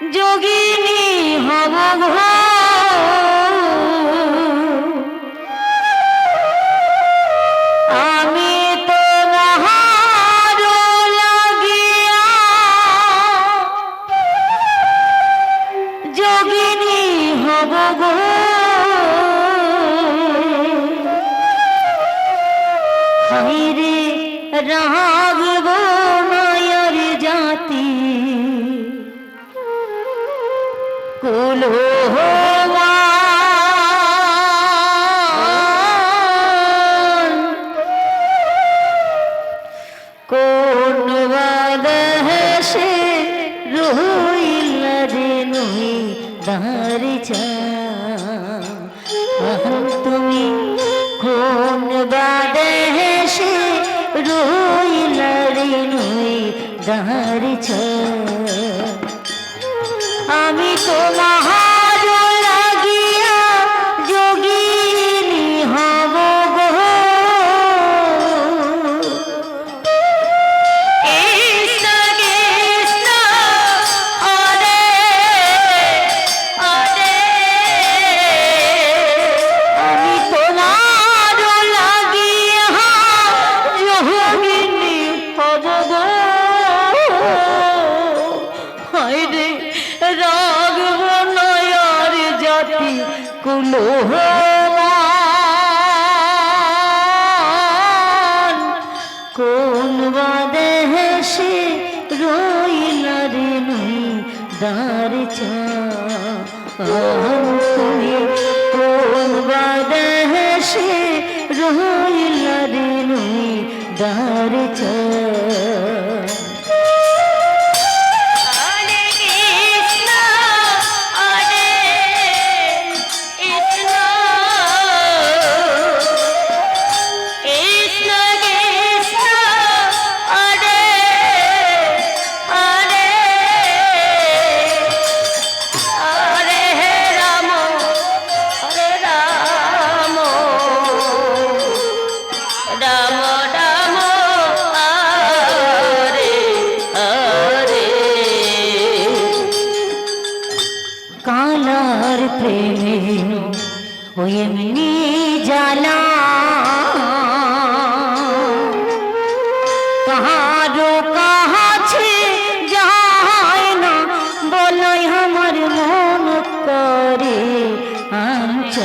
যোগিনী হব আমি লাগিয়া যোগিনী হব রাগব না। কুল হো আমি তোমার দার চান তুমি কোন বাদে সে রইলারি নুই দার চা।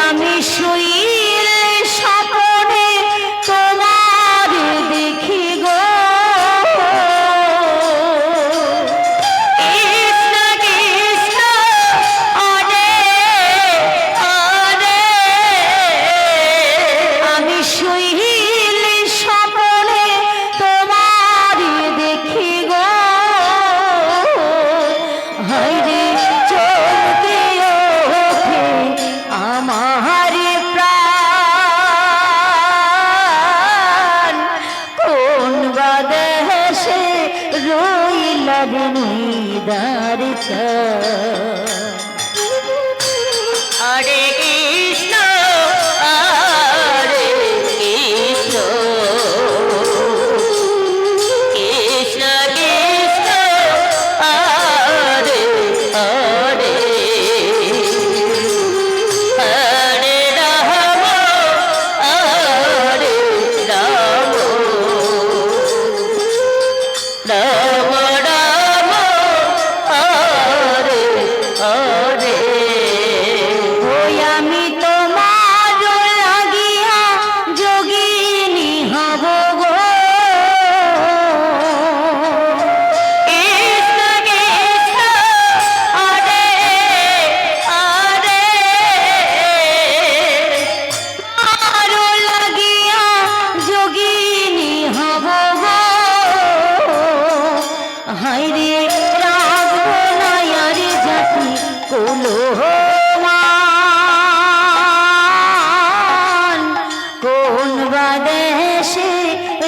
আমি শুই বাবুনি দারিচা অরে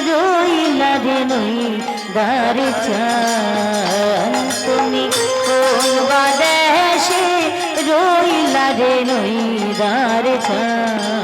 রইলা রে নই দার চান তুমি কোন বাদেশে রইলা রে নই দার চান